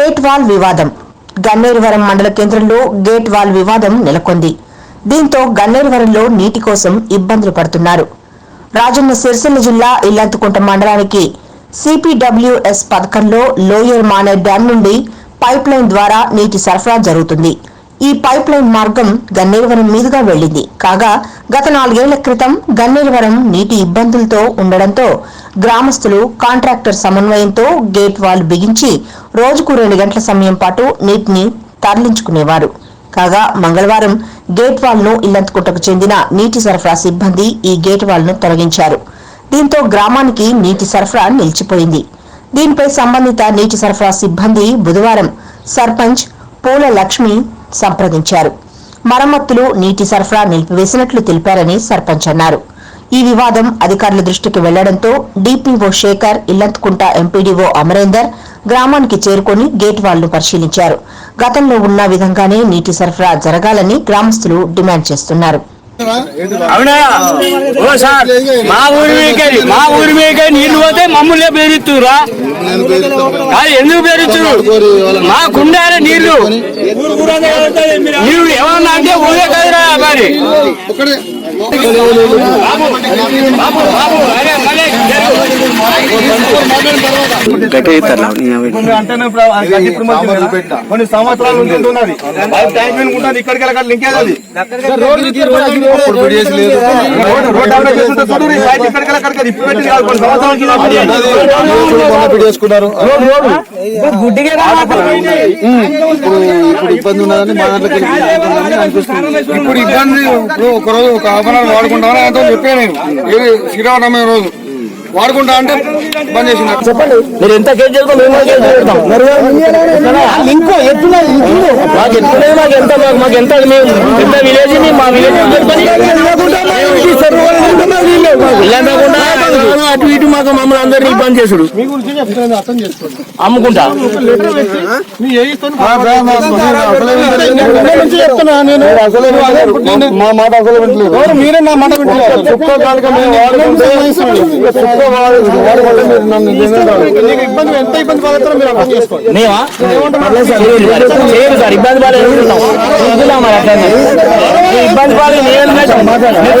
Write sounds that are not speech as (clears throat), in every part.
Gate wall వివాదం. గన్నేరువరం మండల కేంద్రంలో గేట్ వాల్ వివాదం నెలకొంది. దీంతో గన్నేరువరంలో నీటి కోసం ఇబ్బందులు పడుతున్నారు. రాజన్న సిరిసిల్ల జిల్లా ఇల్లంతకుంట మండలానికి సిపిడబ్ల్యూఎస్ పథకంలో లోయర్ మానే డ్యాం నుండి పైప్ లైన్ ద్వారా నీటి సరఫరా జరుగుతుంది. ఈ పైప్ లైన్ మార్గం గన్నేరువరం మీదుగా వెళ్ళింది కాగా గత నాలుగేళ్ళ క్రితం గన్నేరువరం నీటి ఇబ్బందులతో ఉండడంతో గ్రామస్తులు కాంట్రాక్టర్ సమన్వయంతో గేట్ వాల్ బిగించి రోజుకు రెండు గంటల సమయం పాటు నీటిని తరలించుకునేవారు. కాగా మంగళవారం గేట్ వాల్ను ఇల్లంతకుంటకు చెందిన నీటి సరఫరా సిబ్బంది ఈ గేట్ వాల్ను తొలగించారు. దీంతో గ్రామానికి నీటి సరఫరా నిలిచిపోయింది. దీనిపై సంబంధిత నీటి సరఫరా సిబ్బంది బుధవారం సర్పంచ్ పూల లక్ష్మి సంప్రదించారు. మరమ్మతులు నీటి సరఫరా నిలిపివేసినట్లు తెలిపారని సర్పంచ్ అన్నారు. ఈ వివాదం అధికారుల దృష్టికి వెళ్ళడంతో డిపిఓ శేఖర్ ఇల్లంతకుంట ఎంపీడీఓ అమరేందర్ గ్రామానికి చేరుకొని గేట్ వాల్ పరిశీలించారు. గతంలో ఉన్న విధంగానే నీటి సరఫరా జరగాలని గ్రామస్తులు డిమాండ్ చేస్తున్నారు. అవునా ఓ సార్ మా ఊరి మీకే మా ఊరి మీకే నీళ్ళు పోతే మమ్మల్ని బెదిరిస్తురా కాదు ఎందుకు బెదిరిస్తున్నారు మా కుండాల నీళ్ళు నీవు ఏమన్నా అంటే ఊరే కదరా మరి బాబు బాబు అరే ఇప్పుడు కొన్ని సంవత్సరాల నుంచి ఇక్కడికి లింకేజ్ అది ఇప్పుడు ఉన్నది. ఇప్పుడు ఇబ్బంది ఉన్నదని మా దాంట్లోకి అనిపిస్తుంది ఇప్పుడు ఇబ్బంది ఇప్పుడు ఒక రోజు ఒక హాఫ్ అన్ అవర్ వాడుకుంటామని ఎంతో చెప్పాను నేను ఏది శ్రీరామనవమి రోజు వాడుకుంటా అంటే బంద్ చెప్పండి. మీరు ఎంత కేజీ చేస్తాం మేము పెడతాం ఇంకో మాకు ఎత్తునే మాకు ఎంత? మాకు మాకు ఎంత? మేము ఎంత విలేజ్ మా విలేజ్ వెళ్ళకుండా అటు ఇటు మాకు మమ్మల్ని అందరినీ ఇబ్బంది చేసుడు అమ్ముకుంటా మా మాట అసలు వింటలేదు మీరే నా మాట వింటలేదు చుక్క కానుక మేము వాడుకుంటే ఇక చుక్క వాడు- వాడుకుంటే మీరు నన్ను నిజంగా నీకు ఇబ్బంది ఎంత ఇబ్బంది పడుతుందో మీరు అర్థం చేసుకోండి మేమా చేయరు సార్ ఇబ్బంది పడలేదు ఇబ్బంది మేము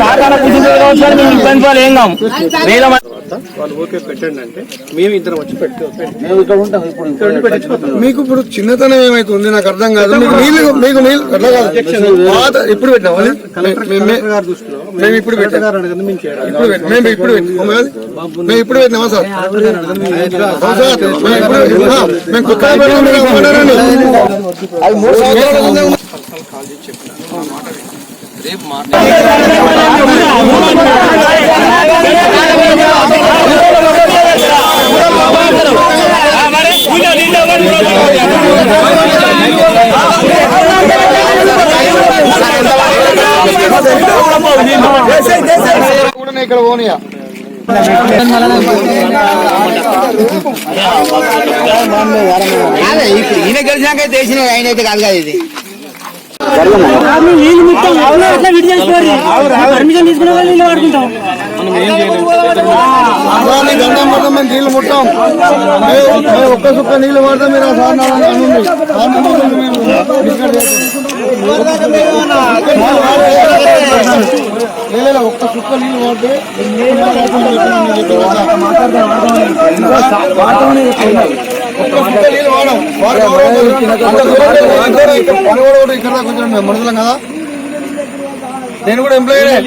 సాధారణ కుటుంబం కావచ్చు కానీ మేము ఇబ్బంది పడలేదు ఏం కాము. వేల మంది వాళ్ళు ఓకే పెట్టండి అంటే మేము ఇద్దరం వచ్చి పెట్టు మీకు ఇప్పుడు చిన్నతనం ఏమైతుంది? నాకు అర్థం కాదు. మీకు నీళ్ళు మీకు నీళ్ళు అట్లా కాదు. పాత ఇప్పుడు పెట్టినాం మేము ఇప్పుడు పెట్టాం. ఇప్పుడు పెట్టాం. మేము ఇప్పుడు? మేము ఇప్పుడు పెట్టినామా సార్? మేము. అది మూడు కూడా నేను ఇక్కడ పోనీయా ఇప్పుడు ఈయన గెలిచినాక తెలిసిన ఆయన అయితే కాదు కదా ఇది. అలానే గండం పడతాం మేము నీళ్ళు ముట్టాం. మేము- మేము ఒక్క సుక్క నీళ్ళు పడతాం మీరు ఆ సార్ నాన్న అనుంది. సార్ నాన్న అనుంది మీరు. డిస్కస్ చేయండి. లే, లే, లే, ఒక్క సుక్క నీళ్ళు పడితే ఒక్క ఇక్కడ మనుషులం కదా నేను కూడా ఎంప్లాయీ ఓనర్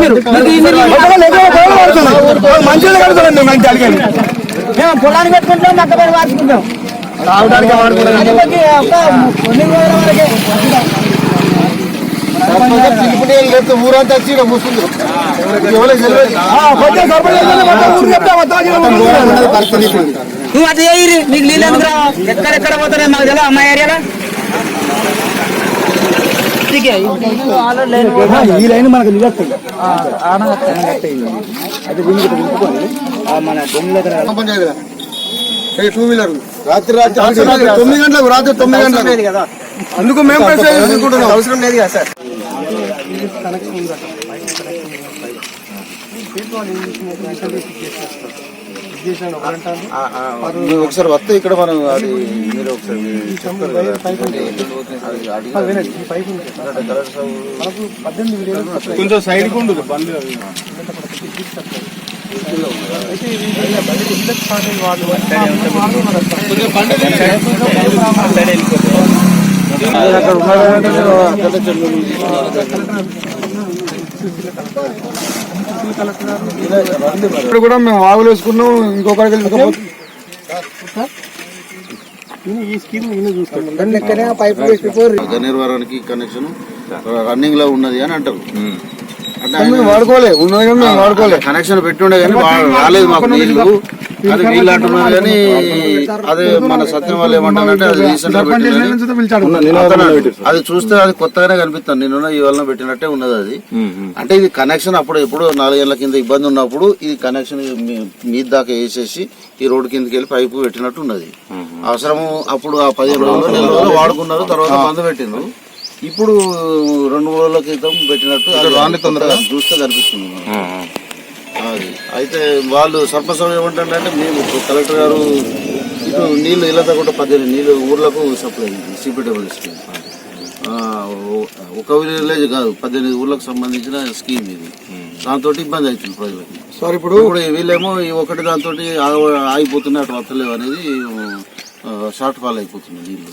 మీరు మంచిగా మంచి అడిగాను. మేము పెట్టుకుంటాం మక్క వాడుకుంటాం రావడానికి ఊరంతా వచ్చి కూర్చుంది. నువ్వు అట్లా చేయరు నీకు నీళ్ళు ఎందుకు రా? ఎక్కడెక్కడ పోతున్నాయి మాకు తెలియదు అమ్మాయి ఏరియాలో? ఈ లైన్ మనకు అయితే దీనికి దింపుకొని మన బొమ్మల టూ వీలర్ రాత్రి రాత్రి తొమ్మిది గంటలకు రాత్రి తొమ్మిది గంటలకు. కదా. అందుకు మేము చేసుకుంటున్నాం అవసరం లేదు కదా సార్. మీరు ఒకసారి వస్తే ఇక్కడ మనం అది మీరు ఒకసారి చెప్తారు కొంచెం సైడ్ ఉండదు బండి ఇక్కడ కూడా మేము వాగులు వేసుకున్నాం ఇంకొకరికి గన్నిర్వరానికి కనెక్షన్ రన్నింగ్లో ఉన్నది అని అంటారు. అంటే మేము వాడుకోలే. ఉన్నది కానీ మేము వాడుకోలే. కనెక్షన్ పెట్టుండే కానీ రాలేదు మాకు నీళ్ళు. అది నీళ్ళు అంటున్నారు కానీ అదే మన సత్యం వాళ్ళు ఏమంటారంటే అది రీసెంట్ అది చూస్తే అది కొత్తగానే కనిపిస్తుంది. నేను ఈ వలన పెట్టినట్టే ఉన్నది అది. అంటే ఇది కనెక్షన్ అప్పుడు ఎప్పుడు నాలుగేళ్ళ కింద ఇబ్బంది ఉన్నప్పుడు ఇది కనెక్షన్ మీద దాకా వేసేసి ఈ రోడ్డు కిందకి వెళ్ళి పైపు పెట్టినట్టు ఉన్నది. అవసరము అప్పుడు ఆ పదిహేను రోజులు నెల రోజులు వాడుకున్నారు తర్వాత బంద్ పెట్టిండ్రు. ఇప్పుడు రెండు మూడు రోజుల క్రితం పెట్టినట్టు రాని తొందరగా. చూస్తే కనిపిస్తుంది. అది. అయితే వాళ్ళు సర్పంచ్ ఏమంటారంటే మేము కలెక్టర్ గారు ఇటు నీళ్ళు ఇలా తగ్గకుండా పద్దెనిమిది నీళ్ళు ఊర్లకు సప్లై సిపిడబ్ల్యూ స్కీమ్. ఒక విలేజ్ కాదు పద్దెనిమిది ఊర్లకు సంబంధించిన స్కీమ్ ఇది. దాంతో ఇబ్బంది అవుతుంది ప్రజలకి. సార్ ఇప్పుడు ఇప్పుడు వీళ్ళేమో ఈ ఒకటి దాంతో ఆగిపోతున్నాయి అటు వస్తలేవు అనేది షార్ట్ ఫాల్ అయిపోతుంది నీళ్ళు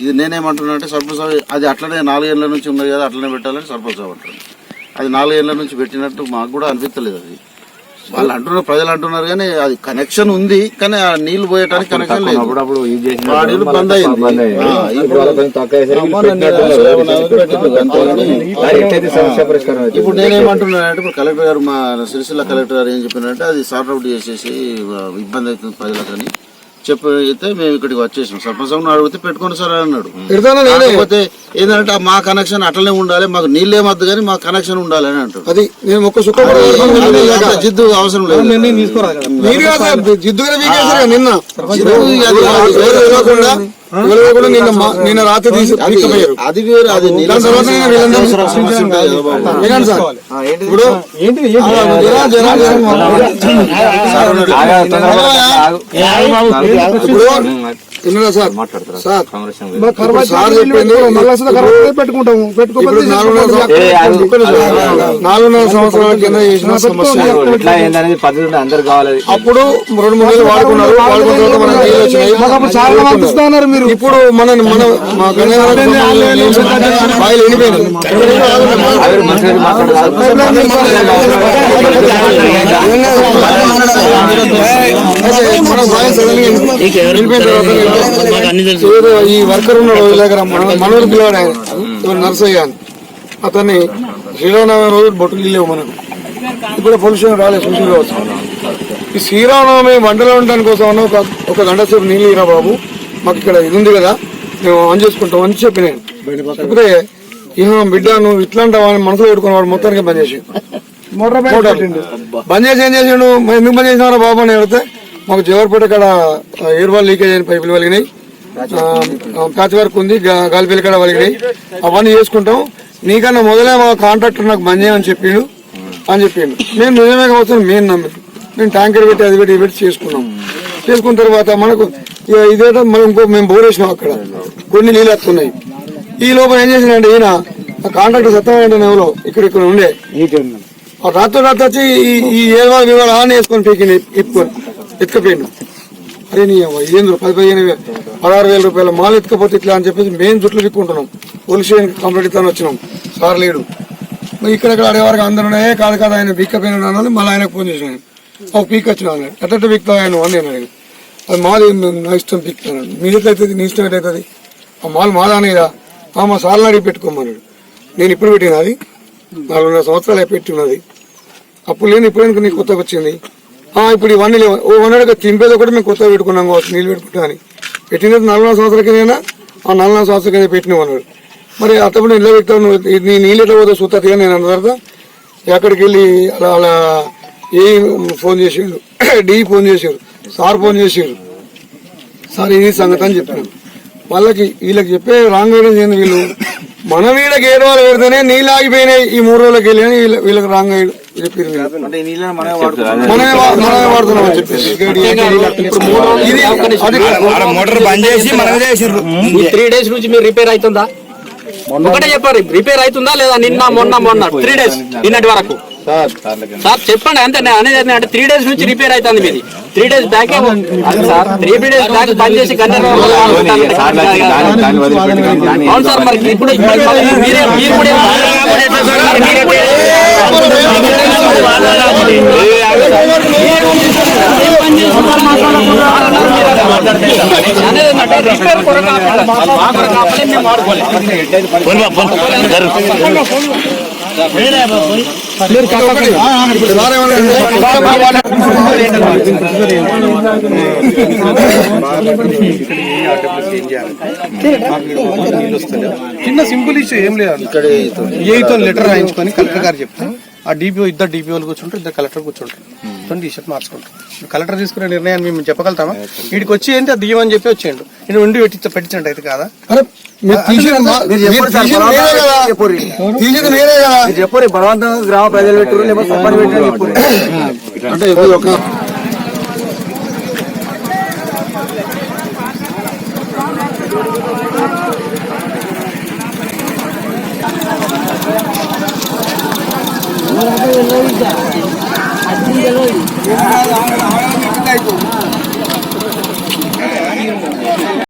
ఇది నేనేమంటున్నా అంటే సర్పంచ్ సాబ్ అది అట్లనే నాలుగేళ్ళ నుంచి ఉన్నది కదా అట్లనే పెట్టాలని సర్పంచ్ సాబ్ అంటారు అది నాలుగేళ్ళ నుంచి పెట్టినట్టు మాకు కూడా అనిపించలేదు అది. వాళ్ళు అంటున్నారు ప్రజలు అంటున్నారు కానీ అది కనెక్షన్ ఉంది కానీ ఆ నీళ్ళు పోయటానికి కనెక్షన్ లేదు. నీళ్ళు బంద్ అయింది. ఇప్పుడు నేనేమంటున్నానంటే ఇప్పుడు కలెక్టర్ గారు మా సిరిసిల్ల కలెక్టర్ గారు ఏం చెప్పినారంటే అది సార్ట్ అవుట్ చేసేసి ఇబ్బంది అవుతుంది ప్రజలకని చెప్పి అయితే మేము ఇక్కడికి వచ్చేసాం. సర్పంచ్ అడిగితే పెట్టుకోండి సార్ అని అన్నాడు. కాకపోతే ఏంటంటే మా కనెక్షన్ అట్లనే ఉండాలి మాకు నీళ్ళు ఏమద్దు కానీ మా కనెక్షన్ ఉండాలి అని అంటాడు. అది నేను ఒక్క అంత జిద్దు అవసరం లేదు. నిన్న. నిన్న రాత్రి తీసి అది వేరు అది దాని తర్వాత నేను వీళ్ళందరూ. వినండి సార్? ఇప్పుడు. ఇప్పుడు సార్ సార్? సార్ చెప్పింది పెట్టుకుంటాము. నాలుగున్నర సంవత్సరాల కింద చేసిన సమస్య అప్పుడు రెండు మూడు వాడుకున్నారు. వాడుకున్న తర్వాత వచ్చినాయి. మీరు ఇప్పుడు మన మన మా గంగాధర బాయిలు ఎండిపోయినాయి అయితే మన బాయిలు సడన్గా ఎండిపోయిన తర్వాత ఏదో ఈ వర్కర్ ఉన్నాడు వీళ్ళ దగ్గర మన మనోడు పిల్లవాడు ఆయన నర్సయ్య అని. అతన్ని శ్రీరామనవమి రోజు బొట్టులు లేవు మనకు. ఇప్పుడు పొల్యూషన్ రాలేదు చూసి కావచ్చు ఈ శ్రీరామనవమి వంటలు ఉండడానికి కోసం ఒక గంట సేపు నీళ్ళు ఇరా బాబు. మాకు ఇక్కడ ఇది ఉంది కదా మేము ఆన్ చేసుకుంటాం అని చెప్పి నేను. చెప్తే ఈయన బిడ్డ నువ్వు ఇట్లా అంటావా అని మనసులో పెట్టుకుని వాడు మొత్తానికి బంద్ చేసి మోటార్ బంద్ చేసి ఏం చేసిండు? ఎందుకు బంద్ చేసినారా బాబు అని అడిగితే మాకు జవహర్పేట ఇక్కడ ఎయిర్ వాల్ లీకేజ్ అయిన పైపులు వలిగినాయి. ప్యాచ్ వర్క్ ఉంది గా- గాలిపీల కాడ వలిగినాయి. అవన్నీ చేసుకుంటాం. నీకన్నా మొదలే మా కాంట్రాక్టర్ నాకు బంద్ చేయమని చెప్పిండు అని చెప్పిండు. నేను నిజమే కావచ్చు మేము నమ్మి. మేము ట్యాంకర్ పెట్టి అది పెట్టి పెట్టి చేసుకున్నాం. చేసుకున్న తర్వాత మనకు ఇక ఇదేదో మనం ఇంకో మేము బోరేసినాం అక్కడ. కొన్ని నీళ్ళు వస్తున్నాయి ఈ లోపల ఏం చేసినంటే ఈయన ఆ కాంట్రాక్టర్ సత్యనారాయణ ఎవరో ఇక్కడ ఇక్కడ ఉండే. ఆ రాత్రి రాత్రి వచ్చి ఈ ఈ ఏడు ఆన్ వేసుకొని పీకిని ఇప్పుకొని ఎత్తుకపోయిండు. అరే నీ అవ్వ, ఏంద్రు పది పదిహేను వేలు? పదహారు వేల రూపాయల మాలు ఎత్తుకపోతే ఇట్లా అని చెప్పేసి మేము జుట్లు తిక్కుంటున్నాం పోలీస్ స్టేషన్ కంప్లైంట్ ఇస్తాను వచ్చినాం. సార్ లేడు. ఇక్కడ ఇక్కడెక్కడ అడేవారికి అందరూ "ఏ, కాదు కాదు ఆయన బీక్కపోయిన అన్నది మళ్ళీ ఆయనకు ఫోన్ చేసిన ఒక పీక్ వచ్చిన అన్నాడు. ఎట్ట పీక్తావు ఆయన? అని నేను అది మాది నా ఇష్టం పీక్తాను మీ ఎట్లయితుంది నీ ఇష్టం ఎట్లయితుంది ఆ మాల్ మాదానేదా ఆ మా సార్లు అడిగి పెట్టుకోమన్నాడు. నేను ఇప్పుడు పెట్టిన అది? నాలుగున్నర సంవత్సరాలు పెట్టి ఉన్నది అప్పుడు లేని ఇప్పుడు ఎందుకు నీకు కొత్తగా వచ్చింది? ఆ, ఇప్పుడు ఇవన్నీ లేవు ఓ వన్నాడు తింపేది ఒకటి మేము కొత్తగా పెట్టుకున్నాం కావచ్చు నీళ్ళు పెట్టుకుంటా అని. పెట్టినది నాలుగున్నర సంవత్సరాల కిందైనా ఆ నాలుగున్నర సంవత్సరాల కింద పెట్టినావు అన్నాడు. మరి అతను ఇల్లు పెట్టావు? నీ నీళ్ళు ఎట్లా పోతే సూతా నేను అన్న తర్వాత ఎక్కడికి వెళ్ళి అలా అలా ఏ ఫోన్ చేసిండు? (clears throat) డి ఫోన్ చేసారు సార్ ఫోన్ చేసారు సార్ ఇది సంగతి అని చెప్పాను వాళ్ళకి వీళ్ళకి చెప్పే రాంగ్ గైడెన్స్ ఏంది వీళ్ళు? మన వీళ్ళకి ఏడు వాళ్ళు పెడితేనే నీళ్ళు ఆగిపోయినాయి. ఈ మూడు రోజులకి వెళ్ళి వీళ్ళకి రాంగ్ గైడ్ చెప్పారు. మనమే వాడుతున్నాం. అని చెప్పేసి. మోటార్ బంద్ చేసి త్రీ డేస్ నుంచి మీరు రిపేర్ అవుతుందా? ఒకటే చెప్పారు రిపేర్ అవుతుందా లేదా? నిన్న మొన్న మొన్న. త్రీ డేస్ నిన్నటి వరకు. సార్ చెప్పండి అంతే నేను అనేది అంటే త్రీ డేస్ నుంచి రిపేర్ అవుతుంది మీది three days back sir three days back బంద్ చేసి అవును సార్ మరి ఇప్పుడు మీరే మీరు కూడా రిపేర్ చిన్న సింపుల్ ఇష్యూ ఏం లేదు. ఏతో లెటర్ రాయించుకొని కలెక్టర్ గారు చెప్తే ఆ డిపిఓ ఇద్దరు డిపిఓలు కూర్చుంటారు ఇద్దరు కలెక్టర్ కూర్చుంటారు. Twenty T shirt మార్చుకుంటాం. కలెక్టర్ తీసుకునే నిర్ణయాన్ని మేము చెప్పగలుగుతామా? వీడికి వచ్చి ఏంటి అది అని చెప్పి వచ్చేయండు. నేను ఉండి పెట్టి పెట్టించండి అయితే కాదా. చెప్పరు బలవంతంగా గ్రామ ప్రజలు పెట్టారు లేకపోతే అంటే Thank you. আর